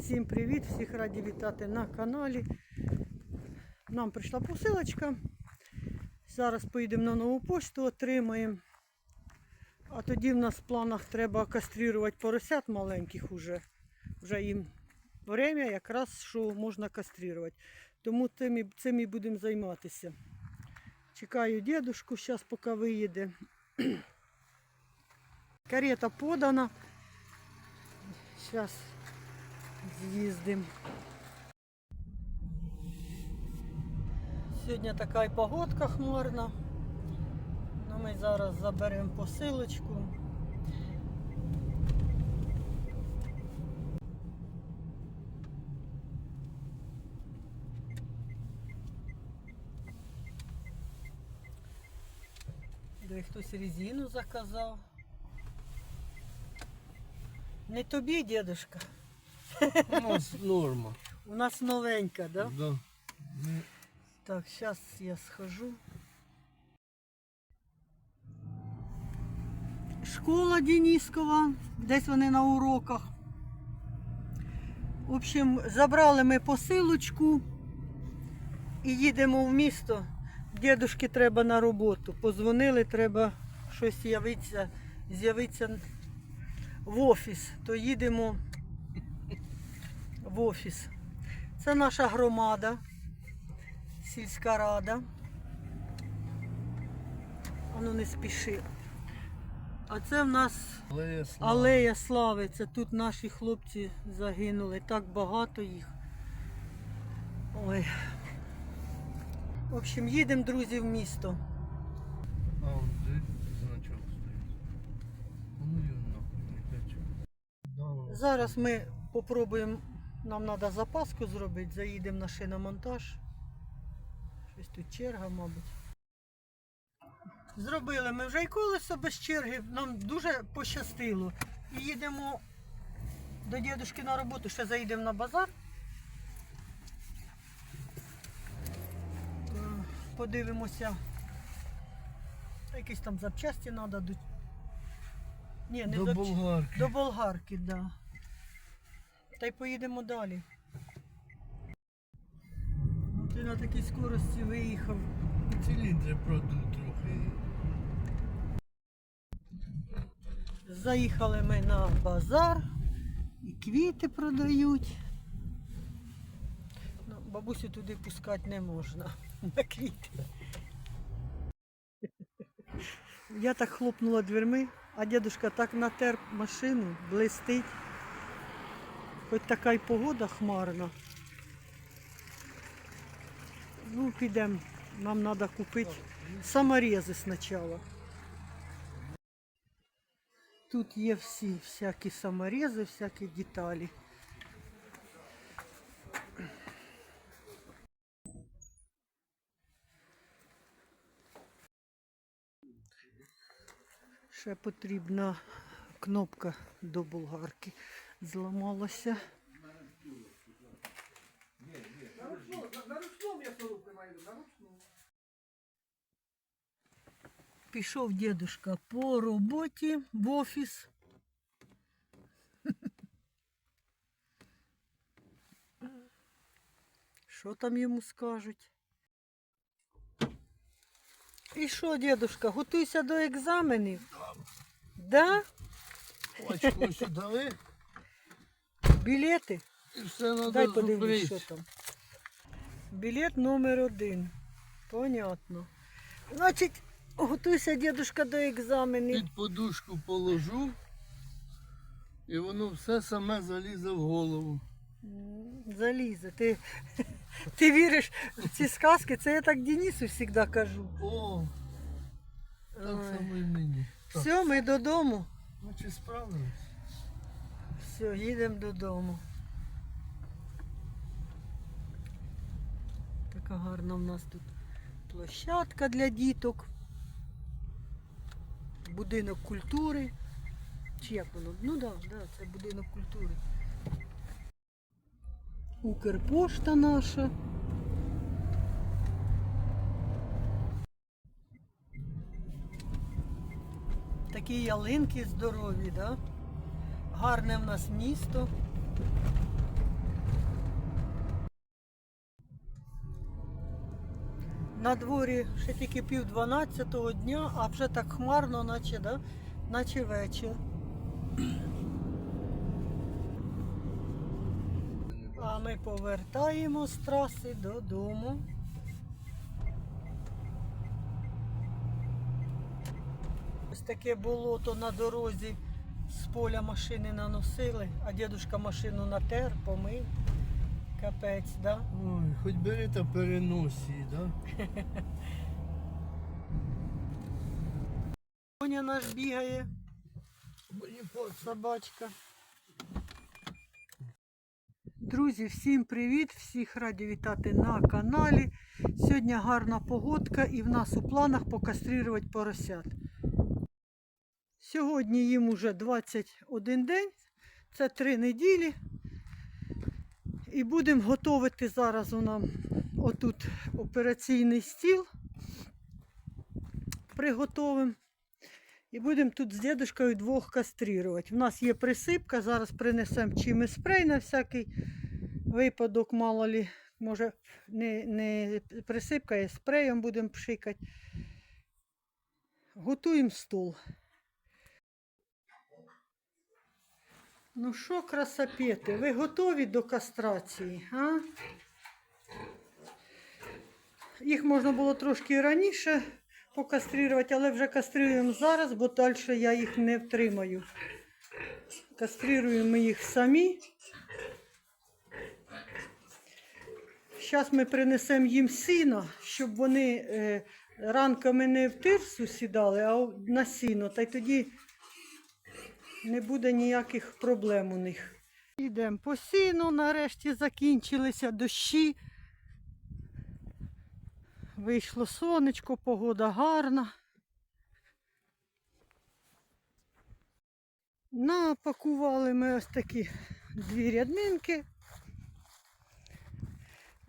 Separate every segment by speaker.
Speaker 1: Всім привіт! Всіх раді вітати на каналі. Нам прийшла посилочка. Зараз поїдемо на нову пошту, отримаємо. А тоді в нас в планах треба кастрирувати поросят маленьких уже. Вже їм время якраз що можна кастрирувати. Тому цим цим і будемо займатися. Чекаю дедушку, зараз поки виїде. Карета подана. Зараз з'їздимо. Сьогодні така і погодка хмарна. Ну, ми зараз заберемо посилочку. Де хтось резину заказав. Не тобі, дедушка.
Speaker 2: У нас норма.
Speaker 1: У нас новенька, да?
Speaker 2: Да.
Speaker 1: Так, зараз я схожу. Школа Денискова, десь вони на уроках. В общем, забрали ми посилочку і їдемо в місто. Дідушки треба на роботу. Позвонили, треба щось з'явитися в офіс. То їдемо в офіс. Це наша громада сільська рада. Ану не спіши. А це в нас
Speaker 2: Алея слави.
Speaker 1: алея слави. Це тут наші хлопці загинули. Так багато їх. Ой. В общем, їдемо, друзі, в місто.
Speaker 2: А он де значок стоїть. Ну його нахуй не хочу.
Speaker 1: Зараз ми попробуємо, нам треба запаску зробити, заїдемо на шиномонтаж. Щось тут черга, мабуть. Зробили ми вже й колесо без черги, нам дуже пощастило. І їдемо до дідушки на роботу, ще заїдемо на базар. Е, Подивимося. Якісь там запчасті треба. До... Ні, не
Speaker 2: До
Speaker 1: запчасті.
Speaker 2: болгарки.
Speaker 1: До болгарки, так. Да. Та й поїдемо далі. Ну, Ти на такій скорості виїхав.
Speaker 2: Циліндри продуть трохи.
Speaker 1: Заїхали ми на базар і квіти продають. Ну, бабусю туди пускати не можна на квіти. Я так хлопнула дверми, а дідушка так натер машину, блистить. Хоч така й погода хмарна. Ну, підемо. Нам треба купити саморези спочатку. Тут є всі всякі саморези, всякі деталі. Ще потрібна кнопка до болгарки. Зламалася. Пішов дідушка по роботі в офіс. Що там йому скажуть? І що, дідушка, готуйся до екзаменів? Да?
Speaker 2: Очко ось дали
Speaker 1: Білети?
Speaker 2: і все треба
Speaker 1: Дай подивлюсь, що там. Білет номер один. Понятно. Значить, готуйся, дідушка, до екзаменів.
Speaker 2: Під подушку положу і воно все саме залізе в голову.
Speaker 1: Залізе. Ти, ти віриш в ці сказки? Це я так Денису завжди кажу.
Speaker 2: О, так само і мені. Так,
Speaker 1: Все, ми додому.
Speaker 2: ну чи справились?
Speaker 1: Все, їдемо додому. Така гарна в нас тут площадка для діток. Будинок культури. Чи як воно? Ну так, да, да, це будинок культури. Укрпошта наша. Такі ялинки здорові, да? гарне в нас місто. На дворі ще тільки пів дванадцятого дня, а вже так хмарно, наче, да? наче вечір. А ми повертаємо з траси додому. Ось таке болото на дорозі з поля машини наносили, а дідушка машину натер, помив. Капець, да?
Speaker 2: Ой, хоч бери та перенось її, да?
Speaker 1: Коня наш бігає, собачка. Друзі, всім привіт! Всіх раді вітати на каналі. Сьогодні гарна погодка і в нас у планах покастрирувати поросят. Сьогодні їм уже 21 день, це 3 неділі. І будемо готувати зараз у нам отут операційний стіл. Приготовимо. І будемо тут з дідушкою двох кастрирувати. У нас є присипка, зараз принесемо чим спрей на всякий випадок, мало лі, може, не, не присипка, а спреєм будемо пшикати. Готуємо стол. Ну що, красапети, ви готові до кастрації? А? Їх можна було трошки раніше покастрирувати, але вже кастрируємо зараз, бо далі я їх не втримаю. Кастрируємо їх самі. Зараз ми принесемо їм сіно, щоб вони е, ранками не в тирсу сідали, а на сіно. Та й тоді не буде ніяких проблем у них. Йдемо по сіну, нарешті закінчилися дощі. Вийшло сонечко, погода гарна. Напакували ми ось такі дві ряднинки.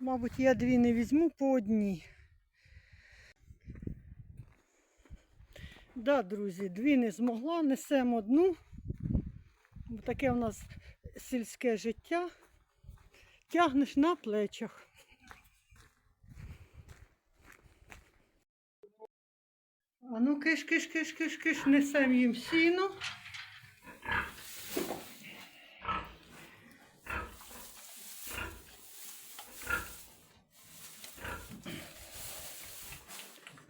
Speaker 1: Мабуть, я дві не візьму по одній. Да, друзі, дві не змогла, несемо одну. Таке у нас сільське життя. Тягнеш на плечах. А ну киш, киш, киш, киш, киш, несем їм сіно.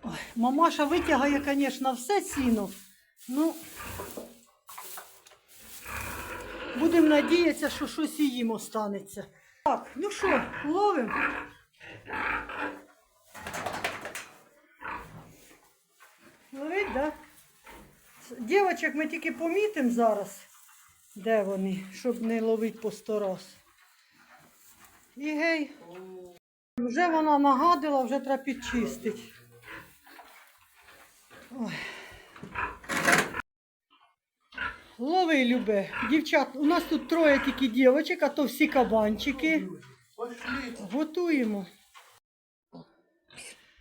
Speaker 1: Ой, мамаша витягає, звісно, все сіно. Ну, будемо надіятися, що щось і їм останеться. Так, ну що, ловимо? Ловить, да? Дівочок ми тільки помітимо зараз, де вони, щоб не ловити по сто раз. І гей, вже вона нагадила, вже треба підчистити. Ой. Лови, любе. Дівчат, у нас тут троє тільки дівочок, а то всі кабанчики. Готуємо.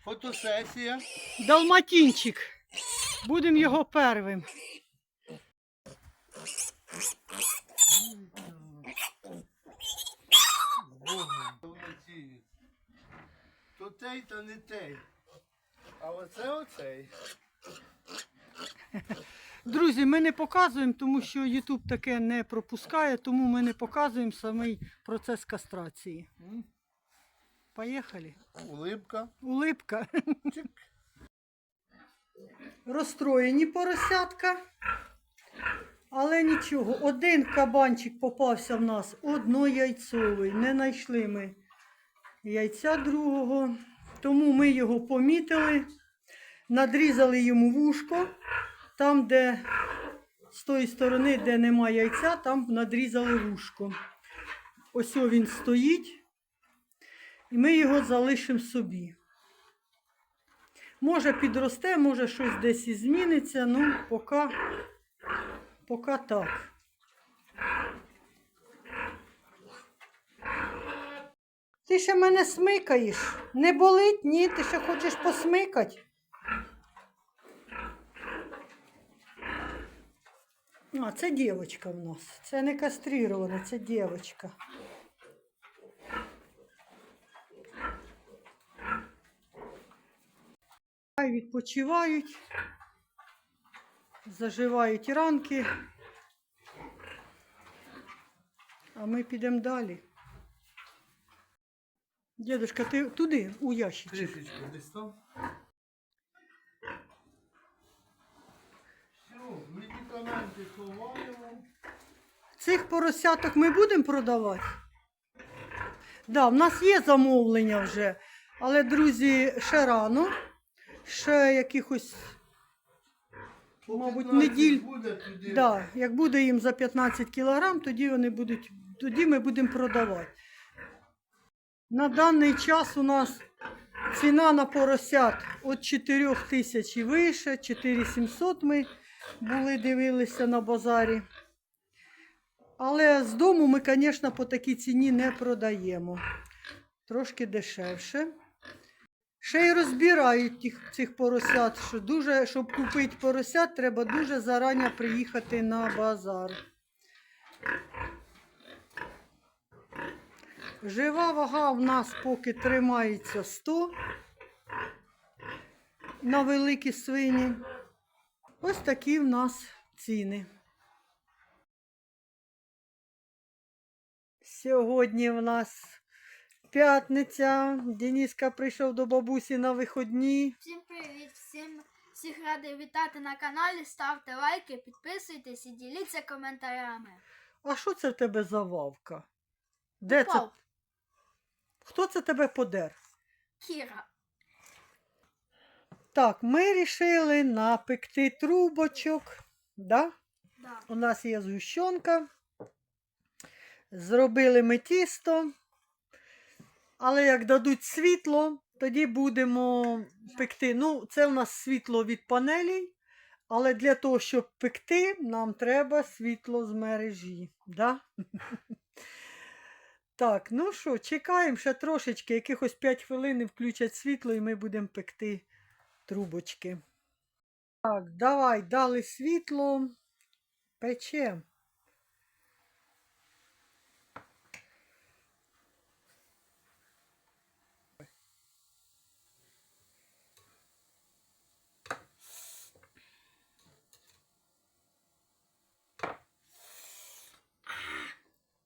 Speaker 2: Фотосесія.
Speaker 1: Далматінчик. Будемо його первим.
Speaker 2: То той, то не той. А оце оцей.
Speaker 1: Друзі, ми не показуємо, тому що YouTube таке не пропускає, тому ми не показуємо самий процес кастрації. Поїхали.
Speaker 2: Улипка.
Speaker 1: Улипка.
Speaker 2: Чик.
Speaker 1: Розстроєні поросятка. Але нічого, один кабанчик попався в нас однояйцовий. Не знайшли ми яйця другого. Тому ми його помітили, надрізали йому вушко. Там, де з тої сторони, де немає яйця, там надрізали вушко. Ось він стоїть. І ми його залишимо собі. Може підросте, може щось десь і зміниться, ну поки, поки так. Ти ще мене смикаєш. Не болить? Ні, ти ще хочеш посмикати. А, це дівчинка в нас. Це не кастрирована, це дівчинка. Хай відпочивають, заживають ранки. А ми підемо далі. Дідушка, ти туди, у ящичок.
Speaker 2: Трішечки дістав. Все, медикаменти ховаємо.
Speaker 1: Цих поросяток ми будемо продавати? Да, в нас є замовлення вже, але, друзі, ще рано. Ще якихось,
Speaker 2: По
Speaker 1: Мабуть,
Speaker 2: 15
Speaker 1: неділь.
Speaker 2: буде туди.
Speaker 1: да, як буде їм за 15 кілограм, тоді вони будуть, тоді ми будемо продавати. На даний час у нас ціна на поросят від 4 тисяч і вище, 4700 ми були, дивилися на базарі. Але з дому ми, звісно, по такій ціні не продаємо. Трошки дешевше. Ще й розбирають тих, цих поросят, що дуже, щоб купити поросят, треба дуже зарані приїхати на базар. Жива вага в нас поки тримається 100 на великі свині. Ось такі в нас ціни. Сьогодні в нас п'ятниця. Дениска прийшов до бабусі на виходні.
Speaker 3: Всім привіт! Всім всіх радий вітати на каналі. Ставте лайки, підписуйтесь і діліться коментарями.
Speaker 1: А що це в тебе за вавка? Де це? Хто це тебе подер?
Speaker 3: Кіра.
Speaker 1: Так, ми вирішили напекти трубочок. Да?
Speaker 3: Да.
Speaker 1: У нас є згущенка. Зробили ми тісто. Але як дадуть світло, тоді будемо пекти. Ну, це у нас світло від панелей. Але для того, щоб пекти, нам треба світло з мережі. Да? Так, ну що, чекаємо ще трошечки, якихось 5 хвилин і включать світло, і ми будемо пекти трубочки. Так, давай, дали світло. Печем.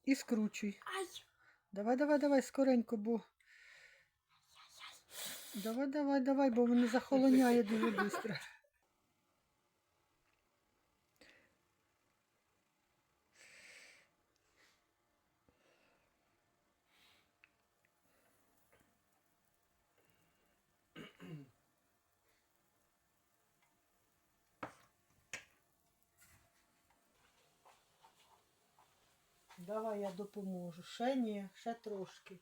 Speaker 1: І скручуй.
Speaker 3: Ай!
Speaker 1: Давай, давай, давай, скоренько, бо. Давай, давай, давай, бо воно захолоняє дуже швидко. Давай я допоможу. Ще ні, ще трошки.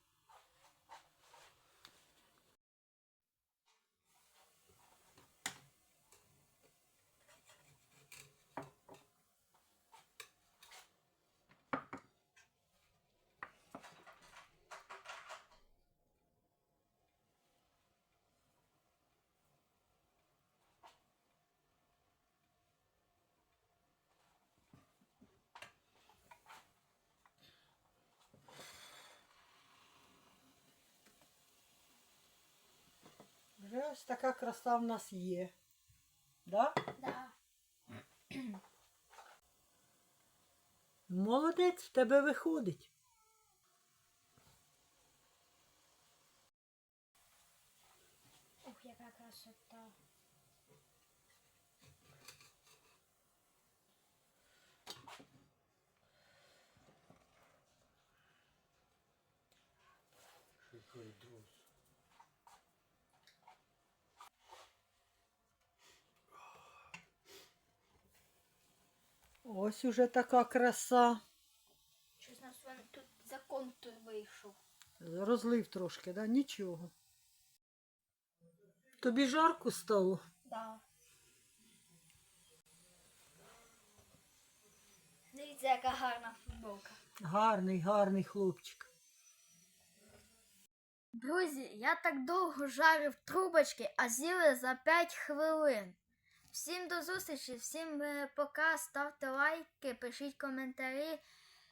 Speaker 1: Вже ось така краса в нас є. Да?
Speaker 3: Да.
Speaker 1: Молодець, в тебе виходить.
Speaker 3: Ух, яка красота.
Speaker 2: Шикардос.
Speaker 1: Ось уже така краса.
Speaker 3: Щось нас тут за контур вийшов.
Speaker 1: Розлив трошки, да? Нічого. Тобі жарко стало?
Speaker 3: Да. Дивіться, яка гарна футболка.
Speaker 1: Гарний, гарний хлопчик.
Speaker 3: Друзі, я так довго жарив трубочки, а з'їли за 5 хвилин. Всім до зустрічі, всім е, пока, ставте лайки, пишіть коментарі.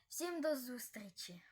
Speaker 3: Всім до зустрічі.